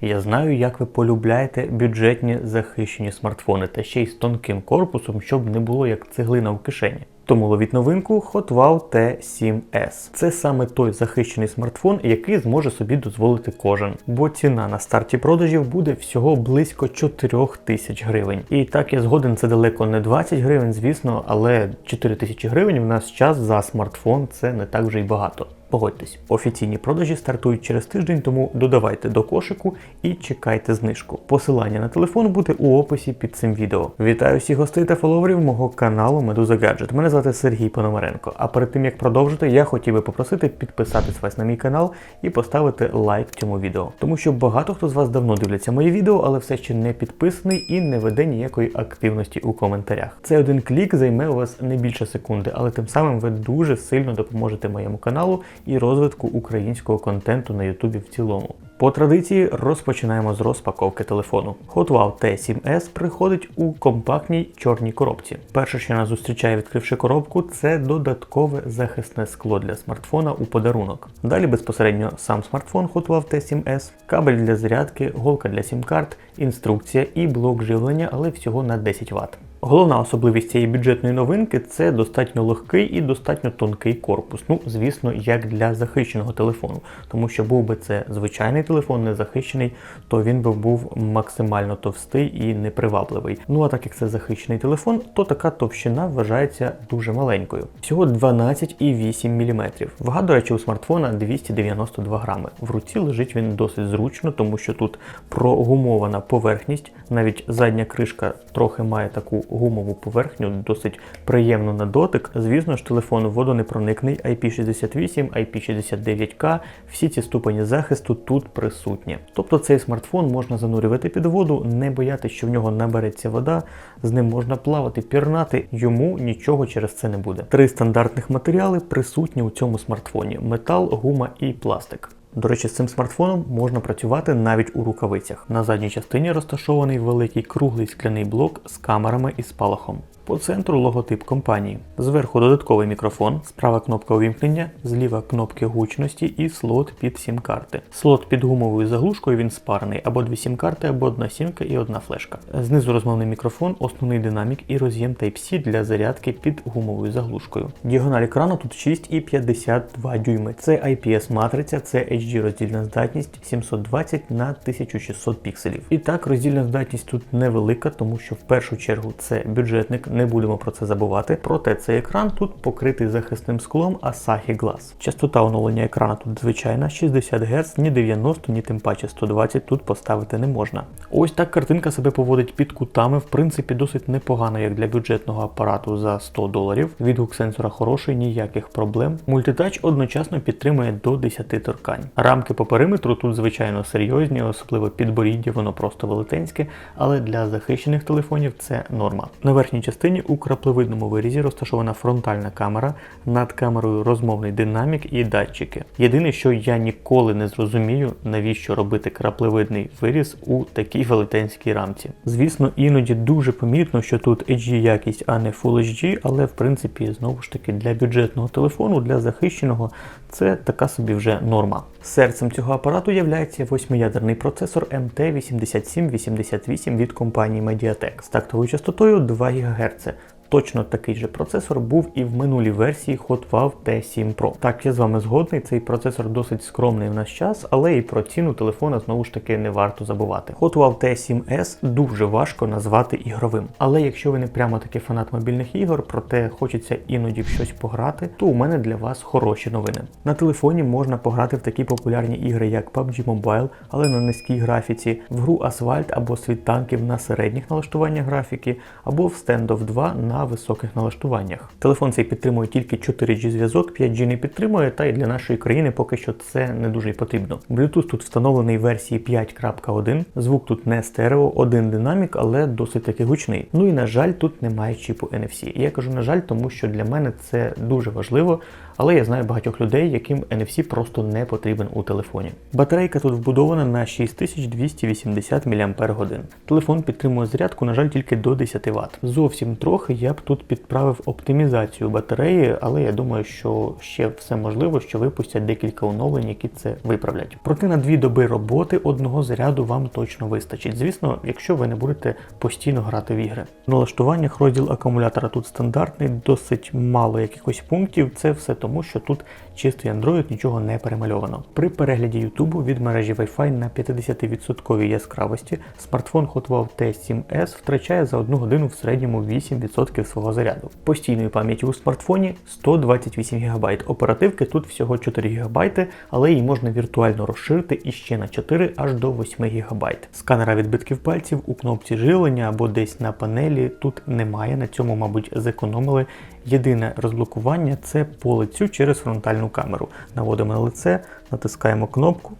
Я знаю, як ви полюбляєте бюджетні захищені смартфони та ще й з тонким корпусом, щоб не було як цеглина в кишені. Тому ловіть новинку Hotwow T7S. Це саме той захищений смартфон, який зможе собі дозволити кожен, бо ціна на старті продажів буде всього близько 4 тисяч гривень. І так я згоден, це далеко не 20 гривень, звісно, але 4 тисячі гривень в нас час за смартфон це не так вже й багато. Погодьтесь, офіційні продажі стартують через тиждень, тому додавайте до кошику і чекайте знижку. Посилання на телефон буде у описі під цим відео. Вітаю всіх гостей та фоловерів мого каналу Медуза Гаджет. Мене звати Сергій Пономаренко. А перед тим як продовжити, я хотів би попросити підписатись вас на мій канал і поставити лайк цьому відео. Тому що багато хто з вас давно дивляться мої відео, але все ще не підписаний і не веде ніякої активності у коментарях. Цей один клік займе у вас не більше секунди, але тим самим ви дуже сильно допоможете моєму каналу і розвитку українського контенту на Ютубі в цілому. По традиції розпочинаємо з розпаковки телефону. Hotwow T7S приходить у компактній чорній коробці. Перше, що нас зустрічає, відкривши коробку, це додаткове захисне скло для смартфона у подарунок. Далі безпосередньо сам смартфон Hotwow T7S, кабель для зарядки, голка для сім-карт, інструкція і блок живлення, але всього на 10 Вт. Головна особливість цієї бюджетної новинки це достатньо легкий і достатньо тонкий корпус. Ну, звісно, як для захищеного телефону. Тому що був би це звичайний телефон, не захищений, то він би був максимально товстий і непривабливий. Ну а так як це захищений телефон, то така товщина вважається дуже маленькою. Всього 12,8 мм. Вага, до речі, у смартфона 292 грами. В руці лежить він досить зручно, тому що тут прогумована поверхність, навіть задня кришка трохи має таку гумову поверхню, досить приємно на дотик. Звісно ж, телефон водонепроникний IP68, IP69K, всі ці ступені захисту тут присутні. Тобто цей смартфон можна занурювати під воду, не боятися, що в нього набереться вода, з ним можна плавати, пірнати, йому нічого через це не буде. Три стандартних матеріали присутні у цьому смартфоні: метал, гума і пластик. До речі, з цим смартфоном можна працювати навіть у рукавицях. На задній частині розташований великий круглий скляний блок з камерами і спалахом. По центру логотип компанії. Зверху додатковий мікрофон, справа кнопка увімкнення, зліва кнопки гучності і слот під сім-карти. Слот під гумовою заглушкою він спарений або дві сім-карти, або одна сімка і одна флешка. Знизу розмовний мікрофон, основний динамік і роз'єм Type-C для зарядки під гумовою заглушкою. Діагональ екрану тут 6,52 дюйми. Це IPS матриця, це HD роздільна здатність 720 на 1600 пікселів. І так, роздільна здатність тут невелика, тому що в першу чергу це бюджетник не будемо про це забувати. Проте цей екран тут покритий захисним склом Asahi Glass. Частота оновлення екрану тут звичайна 60 Гц, ні 90, ні тим паче 120 тут поставити не можна. Ось так картинка себе поводить під кутами, в принципі, досить непогано, як для бюджетного апарату за 100 доларів. Відгук сенсора хороший, ніяких проблем. Мультитач одночасно підтримує до 10 торкань. Рамки по периметру тут, звичайно, серйозні, особливо підборіддя, воно просто велетенське, але для захищених телефонів це норма. На верхній частині частині у краплевидному вирізі розташована фронтальна камера, над камерою розмовний динамік і датчики. Єдине, що я ніколи не зрозумію, навіщо робити краплевидний виріз у такій велетенській рамці. Звісно, іноді дуже помітно, що тут HD якість, а не Full HD, але в принципі, знову ж таки, для бюджетного телефону, для захищеного, це така собі вже норма. Серцем цього апарату є восьмиядерний процесор MT8788 від компанії Mediatek з тактовою частотою 2 ГГц. Точно такий же процесор був і в минулій версії Hotwow T7 Pro. Так, я з вами згодний, цей процесор досить скромний в наш час, але і про ціну телефона знову ж таки не варто забувати. Hotwow T7S дуже важко назвати ігровим. Але якщо ви не прямо такий фанат мобільних ігор, проте хочеться іноді в щось пограти, то у мене для вас хороші новини. На телефоні можна пограти в такі популярні ігри, як PUBG Mobile, але на низькій графіці, в гру Asphalt або світ танків на середніх налаштуваннях графіки, або в Standoff 2 на на високих налаштуваннях. Телефон цей підтримує тільки 4G зв'язок, 5G не підтримує, та й для нашої країни поки що це не дуже й потрібно. Bluetooth тут встановлений версії 5.1, звук тут не стерео, один динамік, але досить таки гучний. Ну і на жаль, тут немає чіпу NFC. І я кажу, на жаль, тому що для мене це дуже важливо, але я знаю багатьох людей, яким NFC просто не потрібен у телефоні. Батарейка тут вбудована на 6280 мАч. Телефон підтримує зарядку, на жаль, тільки до 10 Вт. Зовсім трохи я б тут підправив оптимізацію батареї, але я думаю, що ще все можливо, що випустять декілька оновлень, які це виправлять. Проте на дві доби роботи одного заряду вам точно вистачить. Звісно, якщо ви не будете постійно грати в ігри. В налаштуваннях розділ акумулятора тут стандартний, досить мало якихось пунктів. Це все тому, що тут чистий Android, нічого не перемальовано. При перегляді YouTube від мережі Wi-Fi на 50% яскравості смартфон Hotwire T7S втрачає за одну годину в середньому 8% свого заряду. Постійної пам'яті у смартфоні 128 ГБ. Оперативки тут всього 4 ГБ, але її можна віртуально розширити іще на 4 аж до 8 ГБ. Сканера відбитків пальців у кнопці живлення або десь на панелі тут немає. На цьому, мабуть, зекономили. Єдине розблокування це по лицю через фронтальну камеру. Наводимо на лице, натискаємо кнопку.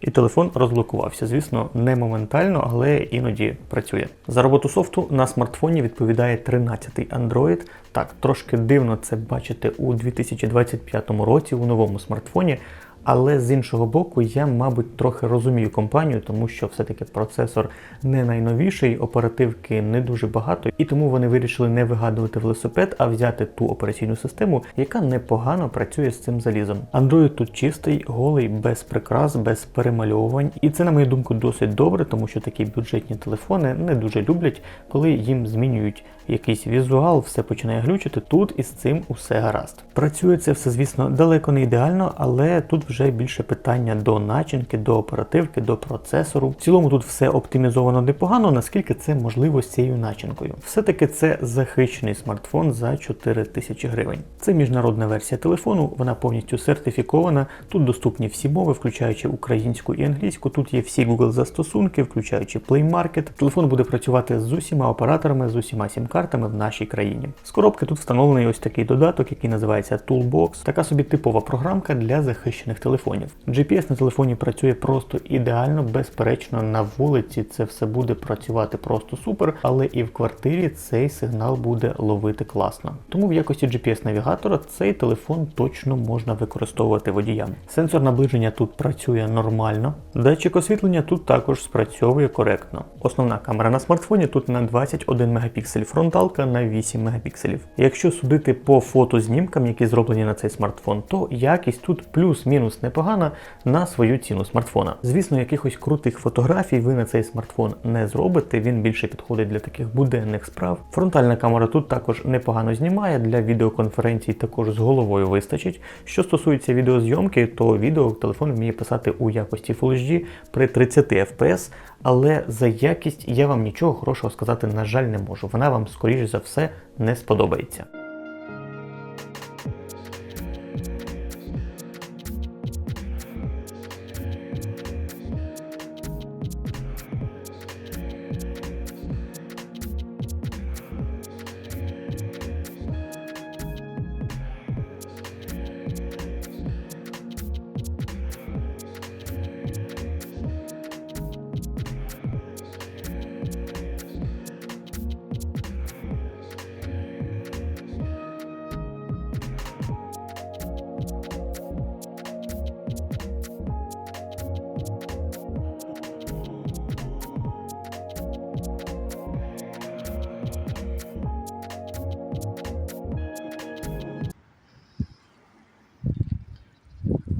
І телефон розблокувався. Звісно, не моментально, але іноді працює. За роботу софту на смартфоні відповідає 13-й Android. Так, трошки дивно це бачити у 2025 році у новому смартфоні. Але з іншого боку, я, мабуть, трохи розумію компанію, тому що все-таки процесор не найновіший, оперативки не дуже багато, і тому вони вирішили не вигадувати велосипед, а взяти ту операційну систему, яка непогано працює з цим залізом. Android тут чистий, голий, без прикрас, без перемальовувань. І це, на мою думку, досить добре, тому що такі бюджетні телефони не дуже люблять, коли їм змінюють якийсь візуал, все починає глючити. Тут із цим усе гаразд. Працює це все, звісно, далеко не ідеально, але тут вже більше питання до начинки, до оперативки, до процесору. В цілому тут все оптимізовано непогано, наскільки це можливо з цією начинкою. Все-таки це захищений смартфон за 4 тисячі гривень. Це міжнародна версія телефону, вона повністю сертифікована. Тут доступні всі мови, включаючи українську і англійську. Тут є всі Google застосунки, включаючи Play Market. Телефон буде працювати з усіма операторами, з усіма сім-картами в нашій країні. З коробки тут встановлений ось такий додаток, який називається Toolbox. Така собі типова програмка для захищених телефонів. GPS на телефоні працює просто ідеально, безперечно, на вулиці це все буде працювати просто супер, але і в квартирі цей сигнал буде ловити класно. Тому в якості GPS-навігатора цей телефон точно можна використовувати водіям. Сенсор наближення тут працює нормально. Датчик освітлення тут також спрацьовує коректно. Основна камера на смартфоні тут на 21 мегапіксель, фронталка на 8 мегапікселів. Якщо судити по фотознімкам, які зроблені на цей смартфон, то якість тут плюс-мінус непогана на свою ціну смартфона. Звісно, якихось крутих фотографій ви на цей смартфон не зробите, він більше підходить для таких буденних справ. Фронтальна камера тут також непогано знімає, для відеоконференцій також з головою вистачить. Що стосується відеозйомки, то відео телефон вміє писати у якості Full HD при 30 FPS, але за якість я вам нічого хорошого сказати, на жаль, не можу. Вона вам, скоріш за все, не сподобається.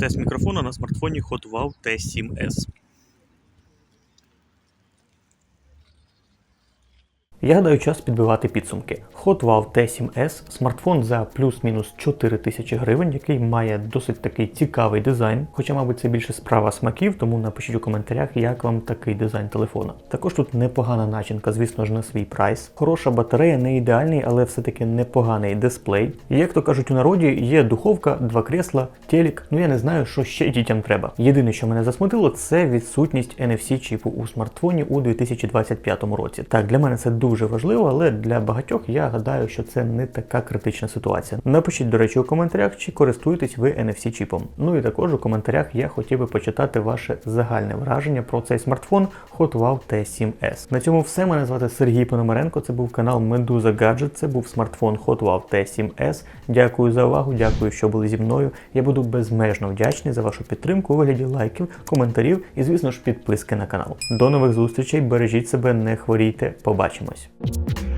Тест мікрофона на смартфоні Hotwow T7S. Я гадаю, час підбивати підсумки. Hotwow T7S смартфон за плюс-мінус 4 тисячі гривень, який має досить такий цікавий дизайн. Хоча, мабуть, це більше справа смаків, тому напишіть у коментарях, як вам такий дизайн телефона. Також тут непогана начинка, звісно ж, на свій прайс. Хороша батарея, не ідеальний, але все-таки непоганий дисплей. Як то кажуть у народі, є духовка, два крісла, телек. Ну я не знаю, що ще дітям треба. Єдине, що мене засмутило, це відсутність NFC чіпу у смартфоні у 2025 році. Так, для мене це дуже дуже важливо, але для багатьох я гадаю, що це не така критична ситуація. Напишіть, до речі, у коментарях, чи користуєтесь ви NFC чіпом. Ну і також у коментарях я хотів би почитати ваше загальне враження про цей смартфон Hotwow T7S. На цьому все. Мене звати Сергій Пономаренко. Це був канал Медуза Гаджет. Це був смартфон Hotwow T7S. Дякую за увагу, дякую, що були зі мною. Я буду безмежно вдячний за вашу підтримку у вигляді лайків, коментарів і, звісно ж, підписки на канал. До нових зустрічей. Бережіть себе, не хворійте. Побачимось.